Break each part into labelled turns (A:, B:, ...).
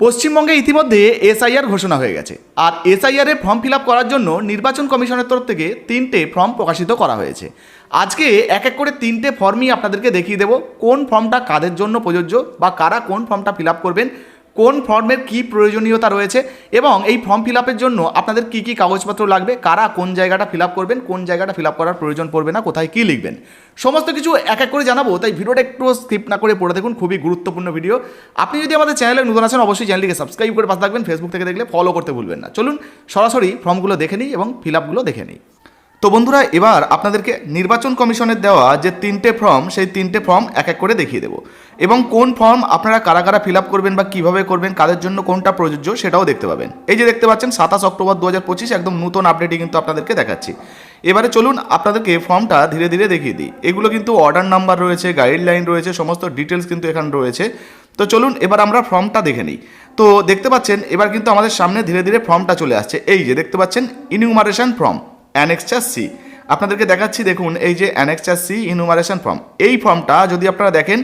A: পশ্চিমবঙ্গে ইতিমধ্যে এসআইআর ঘোষণা হয়ে গেছে। আর এসআইআরের ফর্ম ফিল করার জন্য নির্বাচন কমিশনের তরফ থেকে তিনটে ফর্ম প্রকাশিত করা হয়েছে। আজকে এক এক করে তিনটে ফর্মই আপনাদেরকে দেখিয়ে দেব। কোন ফর্মটা কাদের জন্য প্রযোজ্য বা কারা কোন ফর্মটা ফিল করবেন কোন ফর্মের কি প্রয়োজনীয়তা রয়েছে এবং এই ফর্ম ফিল আপের জন্য আপনাদের কি কি কাগজপত্র লাগবে, কারা কোন জায়গাটা ফিল আপ করবেন, কোন জায়গাটা ফিল আপ করার প্রয়োজন পড়বে না, কোথায় কি লিখবেন। সমস্ত কিছু এক এক করে জানাব, তাই ভিডিওটা একটু স্কিপ না করে পড়ে দেখুন, খুবই গুরুত্বপূর্ণ ভিডিও আপনি যদি আমাদের চ্যানেলে নতুন আছেন, অবশ্যই চ্যানেলটিকে সাবস্ক্রাইব করে পাশে থাকবেন ফেসবুক থেকে দেখলে ফলো করতে ভুলবেন না। চলুন, সরাসরি ফর্মগুলো দেখে নিই এবং ফিল আপগুলো দেখে নিই। তো বন্ধুরা, এবার আপনাদেরকে নির্বাচন কমিশনের দেওয়া যে তিনটে ফর্ম, সেই তিনটে ফর্ম এক এক করে দেখিয়ে দেবো। এবং কোন ফর্ম আপনারা কারা কারা ফিল আপ করবেন বা কীভাবে করবেন, কাদের জন্য কোনটা প্রযোজ্য সেটাও দেখতে পাবেন। এই যে দেখতে পাচ্ছেন, সাতাশ অক্টোবর দু হাজার পঁচিশ একদম নতুন আপডেটই কিন্তু আপনাদেরকে দেখাচ্ছি। এবারে চলুন আপনাদেরকে ফর্মটা ধীরে ধীরে দেখিয়ে দিই। এগুলো কিন্তু অর্ডার নাম্বার রয়েছে গাইডলাইন রয়েছে, সমস্ত ডিটেলস কিন্তু এখানে রয়েছে। তো চলুন এবার আমরা ফর্মটা দেখে নিই। তো দেখতে পাচ্ছেন, এবার কিন্তু আমাদের সামনে ধীরে ধীরে ফর্মটা চলে আসছে। এই যে দেখতে পাচ্ছেন ইনিউমারেশন ফর্ম অ্যানেক্সচার সি আপনাদেরকে দেখাচ্ছি, দেখুন, এই যে অ্যানেক্সচার সি ইনুমারেশন ফর্ম এই ফর্মটা যদি আপনারা দেখেন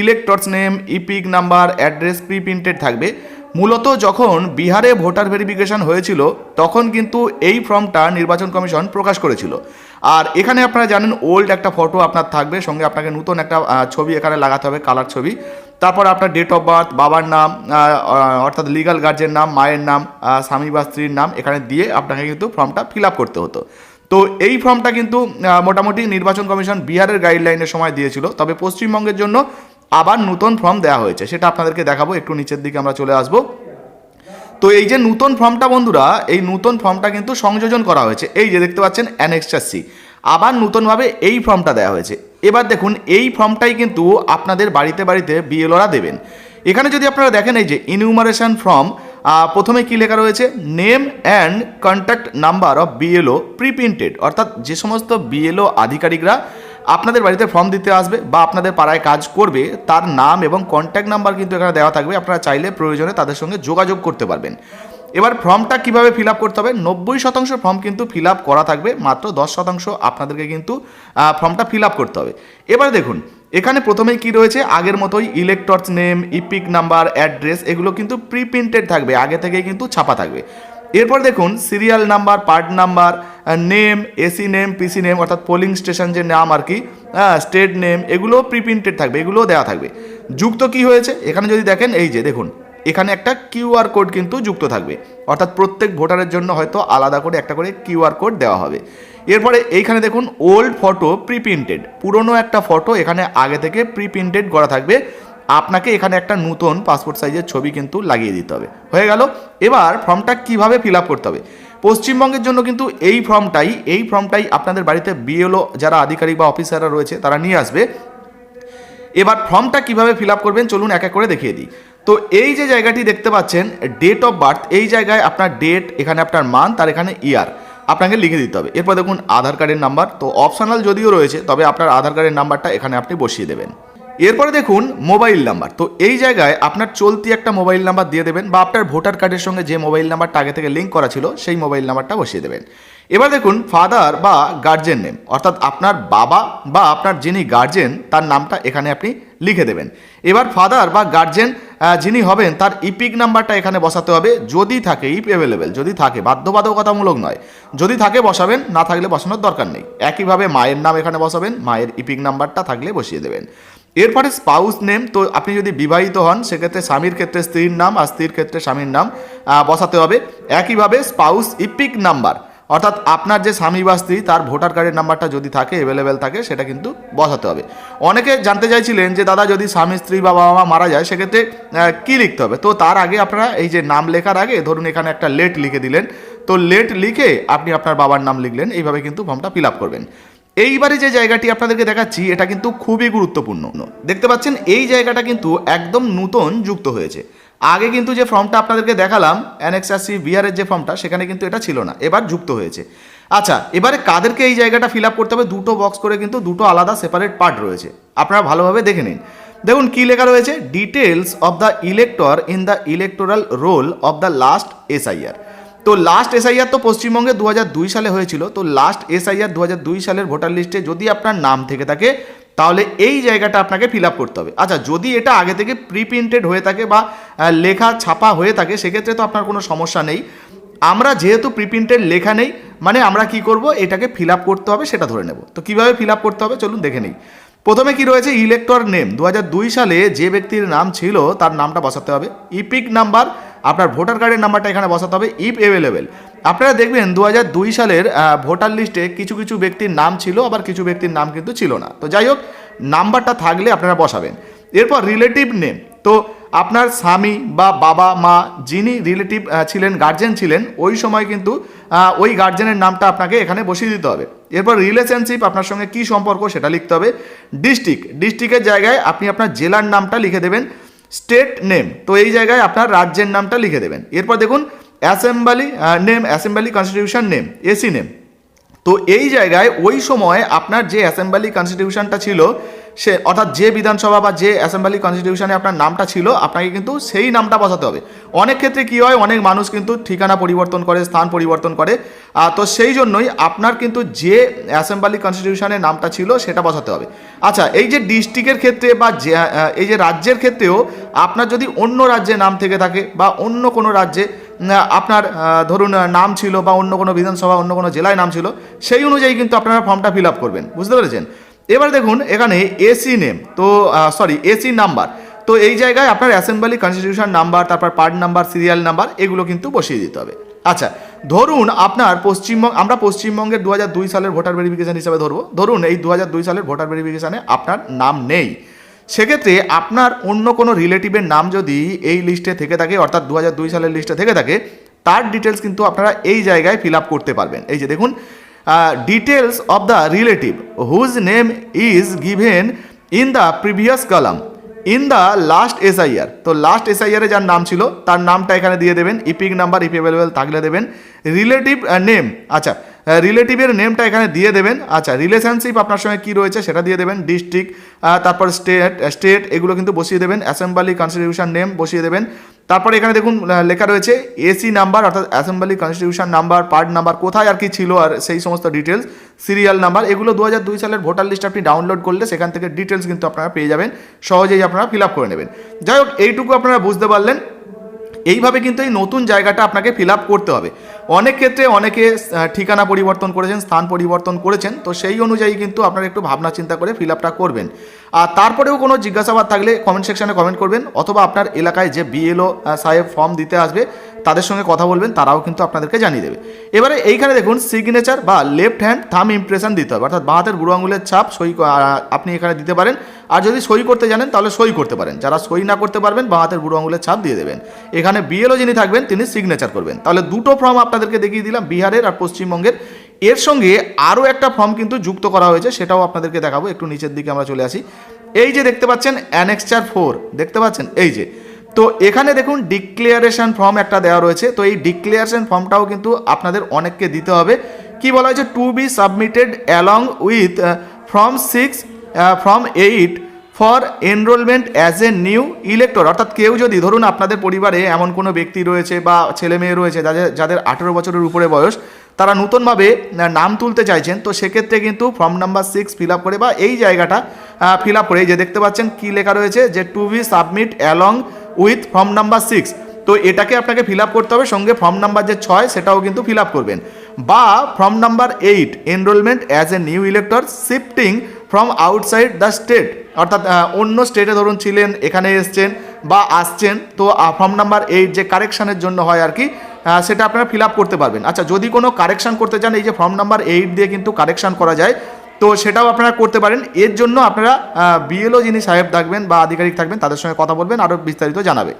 A: electors name EPIC number address pre printed থাকবে। মূলত যখন বিহারে ভোটার ভেরিফিকেশন হয়েছিল, তখন কিন্তু এই ফর্মটা নির্বাচন কমিশন প্রকাশ করেছিল। আর এখানে আপনারা জানেন ওল্ড একটা ফটো আপনার থাকবে, সঙ্গে আপনাকে নতুন একটা ছবি এখানে লাগাতে হবে কালার ছবি। তারপর আপনার ডেট অফ বার্থ বাবার নাম অর্থাৎ লিগাল গার্জেন নাম, মায়ের নাম স্বামী বা স্ত্রীর নাম, এখানে দিয়ে আপনাকে কিন্তু ফর্মটা ফিল আপ করতে হতো। তো এই ফর্মটা কিন্তু মোটামুটি নির্বাচন কমিশন বিহারের গাইডলাইনের সময় দিয়েছিল। তবে পশ্চিমবঙ্গের জন্য আবার নতুন ফর্ম দেওয়া হয়েছে, সেটা আপনাদেরকে দেখাবো, একটু নিচের দিকে আমরা চলে আসব। তো এই যে নতুন ফর্মটা বন্ধুরা, এই নতুন ফর্মটা কিন্তু সংযোজন করা হয়েছে, এই যে দেখতে পাচ্ছেন অ্যানেক্সচার সি আবার নতুনভাবে এই ফর্মটা দেওয়া হয়েছে। এবার দেখুন, এই ফর্মটাই কিন্তু আপনাদের বাড়িতে বাড়িতে বিএলওরা দেবেন। এখানে যদি আপনারা দেখেন, এই যে ইনিউমারেশন ফর্ম প্রথমে কি লেখা রয়েছে? Name and contact number of BLO preprinted অর্থাৎ যে সমস্ত বিএলও আধিকারিকরা আপনাদের বাড়িতে ফর্ম দিতে আসবে বা আপনাদের পাড়ায় কাজ করবে, তার নাম এবং কন্ট্যাক্ট নাম্বার কিন্তু এখানে দেওয়া থাকবে। আপনারা চাইলে প্রয়োজনে তাদের সঙ্গে যোগাযোগ করতে পারবেন। এবার ফর্মটা কীভাবে ফিল আপ করতে হবে? নব্বই শতাংশ ফর্ম কিন্তু ফিল আপ করা থাকবে, মাত্র দশ শতাংশ আপনাদেরকে কিন্তু ফর্মটা ফিল আপ করতে হবে। এবার দেখুন, এখানে প্রথমেই কি রয়েছে? আগের মতোই electors name EPIC number address এগুলো কিন্তু প্রি প্রিন্টেড থাকবে, আগে থেকেই কিন্তু ছাপা থাকবে। এরপর দেখুন serial number part number name AC name PC name অর্থাৎ পোলিং স্টেশন যে নাম আর কি হ্যাঁ স্টেট নেম এগুলো প্রি প্রিন্টেড থাকবে, এগুলোও দেওয়া থাকবে। যুক্ত কি হয়েছে? এখানে যদি দেখেন, এই যে দেখুন, এখানে একটা কিউআর কোড কিন্তু যুক্ত থাকবে। অর্থাৎ প্রত্যেক ভোটারের জন্য হয়তো আলাদা করে একটা করে কিউআর কোড দেওয়া হবে। এরপরে এইখানে দেখুন ওল্ড ফটো প্রি প্রিন্টেড পুরনো একটা ফটো এখানে আগে থেকে প্রিপ্রিন্টেড করা থাকবে। আপনাকে এখানে একটা নতুন পাসপোর্ট সাইজের ছবি কিন্তু লাগিয়ে দিতে হবে। হয়ে গেল। এবার ফর্মটা কীভাবে ফিল করতে হবে? পশ্চিমবঙ্গের জন্য কিন্তু এই ফর্মটাই এই ফর্মটাই আপনাদের বাড়িতে বিএলও যারা আধিকারিক বা অফিসাররা রয়েছে, তারা নিয়ে আসবে। এবার ফর্মটা কীভাবে ফিল আপ করবেন চলুন এক এক করে দেখিয়ে দিই। তো এই যে জায়গাটি দেখতে পাচ্ছেন ডেট অফ বার্থ এই জায়গায় আপনার ডেট এখানে আপনার মান্থ আর এখানে ইয়ার আপনাকে লিখে দিতে হবে। এরপর দেখুন আধার কার্ডের নাম্বার তো অপশনাল যদিও রয়েছে, তবে আপনার আধার কার্ডের নাম্বারটা এখানে আপনি বসিয়ে দেবেন। এরপরে দেখুন মোবাইল নাম্বার। তো এই জায়গায় আপনার চলতি একটা মোবাইল নাম্বার দিয়ে দেবেন বা আপনার ভোটার কার্ডের সঙ্গে যে মোবাইল নাম্বারটা আগে থেকে লিঙ্ক করা ছিল, সেই মোবাইল নাম্বারটা বসিয়ে দেবেন। এবার দেখুন ফাদার বা গার্জেন নেম অর্থাৎ আপনার বাবা বা আপনার যিনি গার্জেন তার নামটা এখানে আপনি লিখে দেবেন। এবার ফাদার বা গার্জেন যিনি হবেন, তার ইপিক নাম্বারটা এখানে বসাতে হবে। যদি থাকে ইপ অ্যাভেলেবেল যদি থাকে, বাধ্যবাধকতামূলক নয়। যদি থাকে, বসাবেন, না থাকলে বসানোর দরকার নেই। একইভাবে মায়ের নাম এখানে বসাবেন, মায়ের ইপিক নাম্বারটা থাকলে বসিয়ে দেবেন। এরপরে স্পাউস নেম তো আপনি যদি বিবাহিত হন, সেক্ষেত্রে স্বামীর ক্ষেত্রে স্ত্রীর নাম আর স্ত্রীর ক্ষেত্রে স্বামীর নাম বসাতে হবে। একইভাবে স্পাউস ইপিক নাম্বার অর্থাৎ আপনার যে স্বামী বা স্ত্রী, তার ভোটার কার্ডের নাম্বারটা যদি থাকে অ্যাভেলেবেল থাকে, সেটা কিন্তু বসাতে হবে। অনেকে জানতে চাইছিলেন যে, দাদা, যদি স্বামী, স্ত্রী বা বাবা মা মারা যায়, সেক্ষেত্রে কী লিখতে হবে? তো তার আগে আপনারা এই যে নাম লেখার আগে, ধরুন এখানে একটা লেট লিখে দিলেন। তো লেট লিখে আপনি আপনার বাবার নাম লিখলেন। এইভাবে কিন্তু ফর্মটা ফিল আপ করবেন। এইবারে যে জায়গাটি আপনাদেরকে দেখাচ্ছি, এটা কিন্তু খুবই গুরুত্বপূর্ণ। দেখতে পাচ্ছেন, এই জায়গাটা কিন্তু একদম নতুন যুক্ত হয়েছে। আগে কিন্তু যে ফর্মটা আপনাদেরকে দেখালাম অ্যানেক্সাসি বিহারের যে ফর্মটা, সেখানে কিন্তু এটা ছিল না, এবার যুক্ত হয়েছে। আচ্ছা এবারে কাদেরকে এই জায়গাটা ফিল আপ করতে হবে? দুটো বক্স করে কিন্তু দুটো আলাদা সেপারেট পার্ট রয়েছে। আপনারা ভালোভাবে দেখে নিন। দেখুন, কি লেখা রয়েছে? Details of the elector in the electoral roll of the last SIR. তো লাস্ট এসআইআর তো পশ্চিমবঙ্গে দু হাজার দুই সালে হয়েছিল, তো লাস্ট এসআইআর দু হাজার দুই সালের ভোটার লিস্টে যদি আপনার নাম থেকে থাকে, তাহলে এই জায়গাটা আপনাকে ফিল করতে হবে। আচ্ছা যদি এটা আগে থেকে প্রি প্রিন্টেড হয়ে থাকে বা লেখা ছাপা হয়ে থাকে, সেক্ষেত্রে তো আপনার কোনো সমস্যা নেই। আমরা যেহেতু প্রিপ্রিন্টেড লেখা নেই মানে আমরা কি করব, এটাকে ফিল করতে হবে, সেটা ধরে নেব। তো কীভাবে ফিল করতে হবে, চলুন দেখে নিই। প্রথমে কি রয়েছে? ইলেক্টর নেম দু হাজার দুই সালে যে ব্যক্তির নাম ছিল, তার নামটা বসাতে হবে। ইপিক নাম্বার আপনার ভোটার কার্ডের নাম্বারটা এখানে বসাতে হবে ইফ অ্যাভেলেবেল আপনারা দেখবেন দু দুই সালের ভোটার লিস্টে কিছু কিছু ব্যক্তির নাম ছিল, আবার কিছু ব্যক্তির নাম কিন্তু ছিল না। তো যাই হোক, নাম্বারটা থাকলে আপনারা বসাবেন। এরপর রিলেটিভ নেম তো আপনার স্বামী বা বাবা, মা, যিনি রিলেটিভ ছিলেন গার্জেন ছিলেন, ওই সময় কিন্তু ওই গার্জেনের নামটা আপনাকে এখানে বসিয়ে দিতে হবে। এরপর রিলেশনশিপ আপনার সঙ্গে কি সম্পর্ক সেটা লিখতে হবে। ডিস্ট্রিক্ট ডিস্ট্রিক্টের জায়গায় আপনি আপনার জেলার নামটা লিখে দেবেন। State name. তো এই জায়গায় আপনার রাজ্যের নামটা লিখে দেবেন। এরপর দেখুন, assembly name, assembly constitution name, AC name. তো এই জায়গায় ওই সময় আপনার যে অ্যাসেম্বলি কনস্টিটিউশনটা ছিল সে অর্থাৎ যে বিধানসভা বা যে অ্যাসেম্বলি কনস্টিটিউশনে আপনার নামটা ছিল, আপনাকে কিন্তু সেই নামটা বসাতে হবে। অনেক ক্ষেত্রে কী হয়, অনেক মানুষ কিন্তু ঠিকানা পরিবর্তন করে, স্থান পরিবর্তন করে। তো সেই জন্যই আপনার কিন্তু যে অ্যাসেম্বলি কনস্টিটিউশনের নামটা ছিল, সেটা বসাতে হবে। আচ্ছা এই যে ডিস্ট্রিক্টের ক্ষেত্রে বা এই যে রাজ্যের ক্ষেত্রেও আপনার যদি অন্য রাজ্যে নাম থেকে থাকে বা অন্য কোনো রাজ্যে আপনার ধরুন নাম ছিল বা অন্য কোনো বিধানসভা, অন্য কোনো জেলায় নাম ছিল, সেই অনুযায়ী কিন্তু আপনারা ফর্মটা ফিল আপ করবেন। বুঝতে পেরেছেন? এবার দেখুন, এখানে এসি নেম তো সরি এসি নাম্বার তো এই জায়গায় আপনার অ্যাসেম্বলি কনস্টিটিউশন নাম্বার তারপর পার্ট নাম্বার সিরিয়াল নাম্বার এগুলো কিন্তু বসিয়ে দিতে হবে। আচ্ছা ধরুন আপনার পশ্চিমবঙ্গ, আমরা পশ্চিমবঙ্গের দু দুই সালের ভোটার ভেরিফিকেশন হিসাবে ধরবো। ধরুন এই দু দুই সালের ভোটার ভেরিফিকেশানে আপনার নাম নেই। সেক্ষেত্রে আপনার অন্য কোনো রিলেটিভের নাম যদি এই লিস্টে থেকে থাকে, অর্থাৎ দু দুই সালের লিস্টে থেকে থাকে, তার ডিটেলস কিন্তু আপনারা এই জায়গায় ফিল আপ করতে পারবেন। এই যে দেখুন details of the relative whose name is given in the previous column in the last SIR তো লাস্ট এসআইআরে যার নাম ছিল, তার নামটা এখানে দিয়ে দেবেন ইপিক নাম্বার ইপি অ্যাভেলেবেল থাকলে দেবেন রিলেটিভ নেম আচ্ছা রিলেটিভের নেমটা এখানে দিয়ে দেবেন। আচ্ছা রিলেশনশিপ আপনার সঙ্গে কী রয়েছে সেটা দিয়ে দেবেন। ডিস্ট্রিক্ট তারপর স্টেট স্টেট এগুলো কিন্তু বসিয়ে দেবেন। অ্যাসেম্বলি কনস্টিটিউশন নেম বসিয়ে দেবেন। তারপরে এখানে দেখুন লেখা রয়েছে এসি নাম্বার অর্থাৎ assembly constitution number part number কোথায় আর কি ছিল আর সেই সমস্ত ডিটেলস সিরিয়াল নাম্বার এগুলো দু দুই সালের ভোটার লিস্ট আপনি ডাউনলোড করলে সেখান থেকে ডিটেলস কিন্তু আপনারা পেয়ে যাবেন। সহজেই আপনারা ফিল আপ করে নেবেন। যাই হোক, এইটুকু আপনারা বুঝতে পারলেন। এইভাবে কিন্তু এই নতুন জায়গাটা আপনাকে ফিল আপ করতে হবে। অনেক ক্ষেত্রে অনেকে ঠিকানা পরিবর্তন করেছেন, স্থান পরিবর্তন করেছেন, তো সেই অনুযায়ী কিন্তু আপনারা একটু ভাবনা চিন্তা করে ফিল আপটা করবেন। আর তারপরেও কোনো জিজ্ঞাসাবাদ থাকলে কমেন্ট সেকশানে কমেন্ট করবেন, অথবা আপনার এলাকায় যে বিএলও সাহেব ফর্ম দিতে আসবে তাদের সঙ্গে কথা বলবেন, তারাও কিন্তু আপনাদেরকে জানিয়ে দেবে। এবারে এইখানে দেখুন সিগনেচার বা লেফট হ্যান্ড থাম ইমপ্রেশন দিতে হবে। অর্থাৎ বাঁ হাতের বুড়ো আঙুলের ছাপ সই আপনি এখানে দিতে পারেন। আর যদি সই করতে জানেন, তাহলে সই করতে পারেন। যারা সই না করতে পারবেন, বাঁ হাতের বুড়ো আঙুলের ছাপ দিয়ে দেবেন। এখানে বিএলও যিনি থাকবেন, তিনি সিগনেচার করবেন। তাহলে দুটো ফর্ম আপনাদেরকে দেখিয়ে দিলাম, বিহারের আর পশ্চিমবঙ্গের। এর সঙ্গে আরও একটা ফর্ম কিন্তু যুক্ত করা হয়েছে, সেটাও আপনাদেরকে দেখাবো। একটু নিচের দিকে আমরা চলে আসি। এই যে দেখতে পাচ্ছেন অ্যানেক্সচার ফোর দেখতে পাচ্ছেন? এই যে। তো এখানে দেখুন ডিক্লেয়ারেশন ফর্ম একটা দেওয়া রয়েছে। তো এই ডিক্লেয়ারেশন ফর্মটাও কিন্তু আপনাদের অনেককে দিতে হবে। কি বলা হয়েছে? To be submitted along with form six form eight for enrolment as a new elector অর্থাৎ কেউ যদি, ধরুন আপনাদের পরিবারে এমন কোনো ব্যক্তি রয়েছে বা ছেলে মেয়ে রয়েছে যাদের যাদের আঠেরো বছরের উপরে বয়স, তারা নতুনভাবে নাম তুলতে চাইছেন, তো সেক্ষেত্রে কিন্তু form number six fill up করে বা এই জায়গাটা ফিল আপ করে যে দেখতে পাচ্ছেন কী লেখা রয়েছে যে to be submit along with form number six তো এটাকে আপনাকে ফিল করতে হবে, সঙ্গে ফর্ম নাম্বার যে ছয়, সেটাও কিন্তু ফিল করবেন। বা form number eight enrolment as a new elector shifting from outside the state অর্থাৎ অন্য স্টেটে ধরুন ছিলেন, এখানে এসছেন বা আসছেন, তো ফর্ম নাম্বার এইট যে কারেকশানের জন্য হয় আর কি সেটা আপনারা ফিল করতে পারবেন। আচ্ছা যদি কোনো কারেকশান করতে চান, এই যে ফর্ম নাম্বার এইট দিয়ে কিন্তু কারেকশান করা যায় তো সেটাও আপনারা করতে পারেন। এর জন্য আপনারা বিএলও যিনি সাহেব থাকবেন বা আধিকারিক থাকবেন, তাদের সঙ্গে কথা বলবেন আরও বিস্তারিত জানাবে।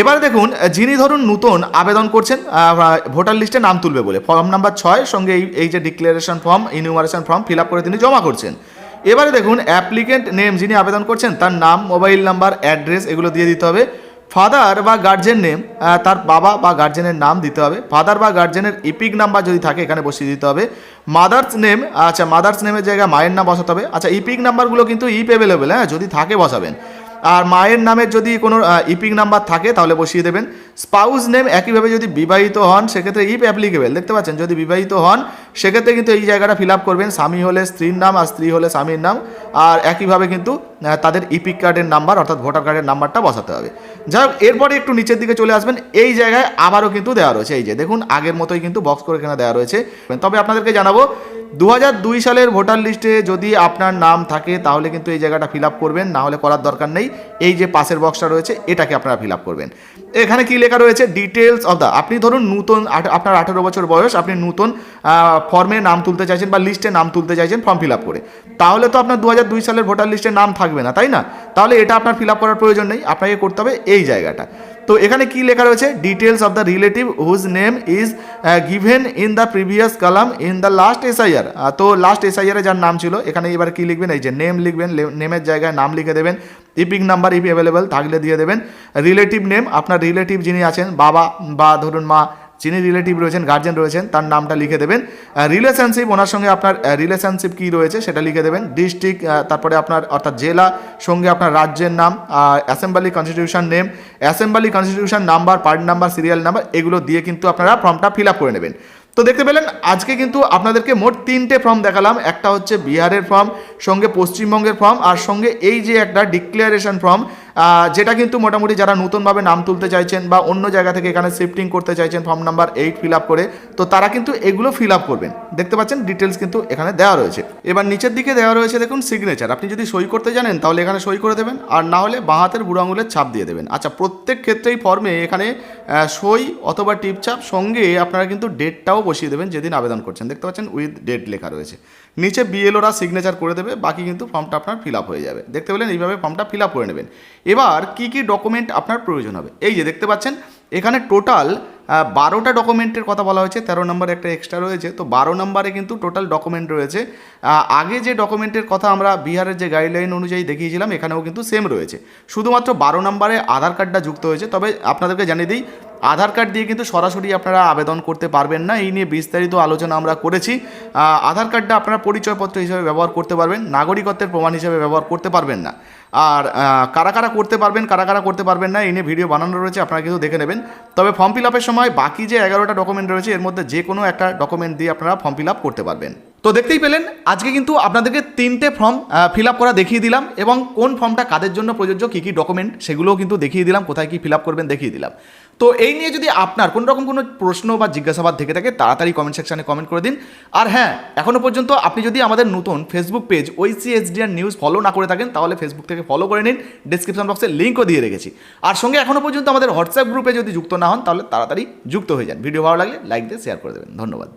A: এবারে দেখুন যিনি ধরুন নতুন আবেদন করছেন ভোটার লিস্টে নাম তুলবে বলে। ফর্ম নাম্বার ছয়, সঙ্গে এই এই যে declaration form enumeration form fill করে তিনি জমা করছেন। এবারে দেখুন অ্যাপ্লিকেন্ট নেম যিনি আবেদন করছেন, তার নাম মোবাইল নাম্বার অ্যাড্রেস এগুলো দিয়ে দিতে হবে। ফাদার বা গার্জেন নেম তার বাবা বা গার্জেনের নাম দিতে হবে। ফাদার বা গার্জেনের ইপিক নাম্বার যদি থাকে, এখানে বসিয়ে দিতে হবে। মাদার্স নেম আচ্ছা মাদার্স নেমের জায়গায় মায়ের নাম বসাতে হবে। আচ্ছা ইপিক নাম্বারগুলো কিন্তু ইপ অ্যাভেলেবেল হ্যাঁ যদি থাকে বসাবেন। আর মায়ের নামের যদি কোনো ইপিক নাম্বার থাকে, তাহলে বসিয়ে দেবেন। স্পাউস নেম একইভাবে যদি বিবাহিত হন, সেক্ষেত্রে ইফ অ্যাপ্লিকেবল দেখতে পাচ্ছেন? যদি বিবাহিত হন, সেক্ষেত্রে কিন্তু এই জায়গাটা ফিল আপ করবেন। স্বামী হলে স্ত্রীর নাম আর স্ত্রী হলে স্বামীর নাম। আর একইভাবে কিন্তু তাদের ইপিক কার্ডের নাম্বার অর্থাৎ ভোটার কার্ডের নাম্বারটা বসাতে হবে। যাই হোক, এরপরে একটু নিচের দিকে চলে আসবেন। এই জায়গায় আবারও কিন্তু দেওয়া রয়েছে। এই যে দেখুন, আগের মতোই কিন্তু বক্স করে এখানে দেওয়া রয়েছে। তবে আপনাদেরকে জানাব দু দুই সালের ভোটার লিস্টে যদি আপনার নাম থাকে, তাহলে কিন্তু এই জায়গাটা ফিল আপ করবেন। না হলে করার দরকার নেই। এই যে পাশের বক্সটা রয়েছে, এটাকে আপনারা ফিল আপ করবেন। এখানে কি লেখা রয়েছে? ডিটেলস অফ দ্য আপনি ধরুন নূতন আপনার আঠেরো বছর বয়স, আপনি নূতন ফর্মে নাম তুলতে চাইছেন বা লিস্টে নাম তুলতে চাইছেন ফর্ম ফিল আপ করে। তাহলে তো আপনার দু দুই সালের ভোটার লিস্টে নাম থাকবে না, তাই না? তাহলে এটা আপনার ফিল আপ করার প্রয়োজন নেই। আপনাকে করতে হবে এই জায়গাটা। তো এখানে কি লেখা রয়েছে? Details of the relative whose name is given in the previous column in the last SIR তো লাস্ট এসআইআরে যার নাম ছিল, এখানে এবার কি লিখবেন? এই যে নেম লিখবেন নেমের জায়গায় নাম লিখে দেবেন ইপিং নাম্বার ইপি অ্যাভেলেবেল থাকলে দিয়ে দেবেন। রিলেটিভ নেম আপনার রিলেটিভ যিনি আছেন, বাবা বা ধরুন মা যিনি রিলেটিভ রয়েছেন গার্জেন রয়েছেন, তার নামটা লিখে দেবেন। রিলেশনশিপ ওনার সঙ্গে আপনার রিলেশনশিপ কী রয়েছে সেটা লিখে দেবেন। ডিস্ট্রিক্ট তারপরে আপনার, অর্থাৎ জেলা, সঙ্গে আপনার রাজ্যের নাম assembly constitution name assembly constitution number part number serial number এগুলো দিয়ে কিন্তু আপনারা ফর্মটা ফিল আপ করে নেবেন। তো দেখতে পেলেন, আজকে কিন্তু আপনাদেরকে মোট তিনটে ফর্ম দেখালাম। একটা হচ্ছে বিহারের ফর্ম সঙ্গে পশ্চিমবঙ্গের ফর্ম আর সঙ্গে এই যে একটা ডিক্লারেশন ফর্ম যেটা কিন্তু মোটামুটি যারা নতুনভাবে নাম তুলতে চাইছেন বা অন্য জায়গা থেকে এখানে শিফটিং করতে চাইছেন form number eight fill up করে, তো তারা কিন্তু এগুলো ফিল আপ করবেন। দেখতে পাচ্ছেন ডিটেলস কিন্তু এখানে দেওয়া রয়েছে। এবার নিচের দিকে দেওয়া রয়েছে দেখুন সিগনেচার আপনি যদি সই করতে জানেন, তাহলে এখানে সই করে দেবেন। আর না হলে বাঁ হাতের বুড়ো আঙুলের ছাপ দিয়ে দেবেন। আচ্ছা প্রত্যেক ক্ষেত্রেই ফর্মে এখানে সই অথবা টিপছাপ সঙ্গে আপনারা কিন্তু ডেটটাও বসিয়ে দেবেন, যেদিন আবেদন করছেন। দেখতে পাচ্ছেন উইথ ডেট লেখা রয়েছে। নিচে বিএলওরা সিগনেচার করে দেবে, বাকি কিন্তু ফর্মটা আপনার ফিল আপ হয়ে যাবে। দেখতে পেলেন এইভাবে ফর্মটা ফিল আপ করে নেবেন। এবার কি কি ডকুমেন্ট আপনার প্রয়োজন হবে? এই যে দেখতে পাচ্ছেন, এখানে টোটাল বারোটা ডকুমেন্টের কথা বলা হয়েছে, তেরো নম্বর একটা এক্সট্রা রয়েছে, তো বারো নম্বরে কিন্তু টোটাল ডকুমেন্ট রয়েছে। আগে যে ডকুমেন্টের কথা আমরা বিহারের যে গাইডলাইন অনুযায়ী দেখিয়েছিলাম, এখানেও কিন্তু সেম রয়েছে। শুধুমাত্র বারো নম্বরে আধার কার্ডটা যুক্ত হয়েছে, তবে আপনাদেরকে জানিয়ে দিই, আধার কার্ড দিয়ে কিন্তু সরাসরি আপনারা আবেদন করতে পারবেন না, এই নিয়ে বিস্তারিত আলোচনা আমরা করেছি। আধার কার্ডটা আপনারা পরিচয়পত্র হিসেবে ব্যবহার করতে পারবেন, নাগরিকত্বের প্রমাণ হিসেবে ব্যবহার করতে পারবেন না। আর কারা কারা করতে পারবেন, কারা কারা করতে পারবেন না, এই নিয়ে ভিডিও বানানো রয়েছে, আপনারা কিন্তু দেখে নেবেন। তবে ফর্ম ফিল আপের সময় বাকি যে এগারোটা ডকুমেন্ট রয়েছে, এর মধ্যে যে কোনো একটা ডকুমেন্ট দিয়ে আপনারা ফর্ম ফিল আপ করতে পারবেন। তো দেখতেই পেলেন, আজকে কিন্তু আপনাদেরকে তিনটে ফর্ম ফিল আপ করা দেখিয়ে দিলাম এবং কোন ফর্মটা কাদের জন্য প্রযোজ্য, কী কী ডকুমেন্ট সেগুলোও কিন্তু দেখিয়ে দিলাম, কোথায় কী ফিল আপ করবেন দেখিয়ে দিলাম। তো এই নিয়ে যদি আপনার কোনো রকম কোনো প্রশ্ন বা জিজ্ঞাসাবাদ থেকে থাকে, তাড়াতাড়ি কমেন্ট সেকশানে কমেন্ট করে দিন। আর হ্যাঁ এখনও পর্যন্ত আপনি যদি আমাদের নতুন ফেসবুক পেজ ওইসি এসডিআর নিউজ ফলো না করে থাকেন, তাহলে ফেসবুক থেকে ফলো করে নিন ডিসক্রিপশন বক্সে লিঙ্কও দিয়ে রেখেছি। আর সঙ্গে এখনও পর্যন্ত আমাদের হোয়াটসঅ্যাপ গ্রুপে যদি যুক্ত না হন, তাহলে তাড়াতাড়ি যুক্ত হয়ে যান। ভিডিও ভালো লাগলে লাইক দিয়ে শেয়ার করে দেবেন। ধন্যবাদ।